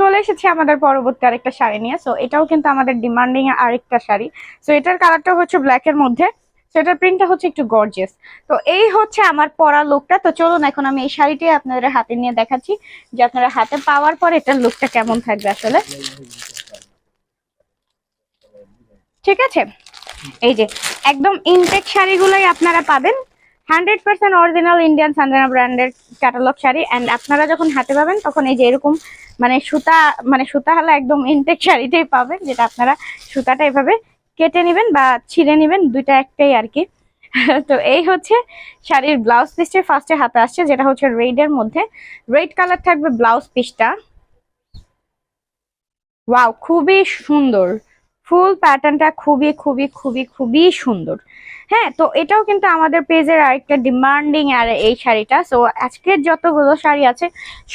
চলে এসেছি আমাদের পরবর্তী আরেকটা শাড়ি নিয়ে। সো এটাও কিন্তু আমাদের ডিমান্ডিং আরেকটা শাড়ি। সো এটার কালারটা হচ্ছে ব্ল্যাক এর মধ্যে। সো প্রিন্টটা হচ্ছে একটু গর্জিয়াস তো এই হচ্ছে আমার পরা লুকটা তো চলুন এখন আমি এই শাড়িটি আপনাদের হাতে নিয়ে দেখাচ্ছি। যে আপনারা হাতে পাওয়ার পর এটার লুকটা কেমন থাকবে আসলে। ঠিক আছে? এই যে, একদম ইনটেক শাড়িগুলোই আপনারা পাবেন। Hundred percent original Indian Sanjana ব্র্যান্ডের ক্যাটালগ শাড়ি। অ্যান্ড আপনারা যখন হাতে পাবেন, তখন এই যে এরকম মানে সুতা মানে সুতা হালা একদম ইনটেক শাড়িটাই পাবেন, যেটা আপনারা সুতাটা এভাবে কেটে নেবেন বা ছিঁড়ে নেবেন, দুইটা একটাই আর কি। তো এই হচ্ছে শাড়ির ব্লাউজ পিসটা ফার্স্টে হাতে আসছে, যেটা হচ্ছে রেডের মধ্যে। রেড কালার থাকবে ব্লাউজ পিসটা ওয়াও খুবই সুন্দর। ফুল প্যাটার্নটা খুবই খুবই খুবই খুবই সুন্দর। হ্যাঁ তো এটাও কিন্তু আমাদের পেজের আরেকটা ডিমান্ডিং আর এই শাড়িটা। সো আজকের যতগুলো শাড়ি আছে,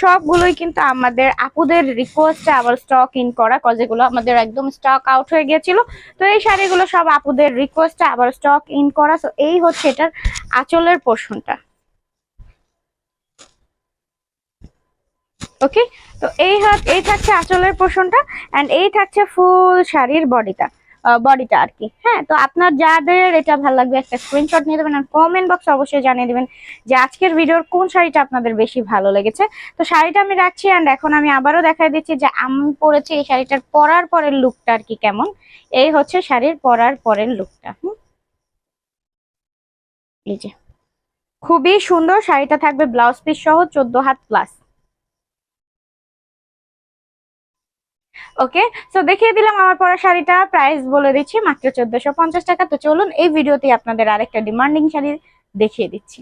সবগুলোই কিন্তু আমাদের আপুদের রিকোয়েস্টে আবার স্টক ইন করা কজ এগুলো আমাদের একদম স্টক আউট হয়ে গিয়েছিল। তো এই শাড়িগুলো সব আপুদের রিকোয়েস্টে আবার স্টক ইন করা। সো এই হচ্ছে এটার আঁচলের পোর্শনটা ওকে তো এই এই থাকছে আঁচলের পোর্শনটা অ্যান্ড এই থাকছে ফুল শাড়ির বডিটা বডিটা আর কি। হ্যাঁ তো আপনার যাদের এটা ভালো লাগবে একটা স্ক্রিনশট নিয়ে দেবেন আর কমেন্ট বক্সে অবশ্যই জানিয়ে দেবেন যে আজকের ভিডিওর কোন শাড়িটা আপনাদের বেশি ভালো লেগেছে। তো শাড়িটা আমি রাখছি অ্যান্ড এখন আমি আবারও দেখাই দিচ্ছি যে আমি পরেছি এই শাড়িটার পরার পরের লুকটা আর কি কেমন। এই হচ্ছে শাড়ির পরার পরের লুকটা হুম? এই যে। খুবই সুন্দর শাড়িটা থাকবে ব্লাউজ পিস সহ চোদ্দ হাত প্লাস ওকে সো দেখিয়ে দিলাম আমার পরা শাড়িটা। প্রাইস বলে দিচ্ছি মাত্র চোদ্দশো টাকা। তো চলুন এই ভিডিওতে আপনাদের আরেকটা ডিমান্ডিং শাড়ি দেখিয়ে দিচ্ছি।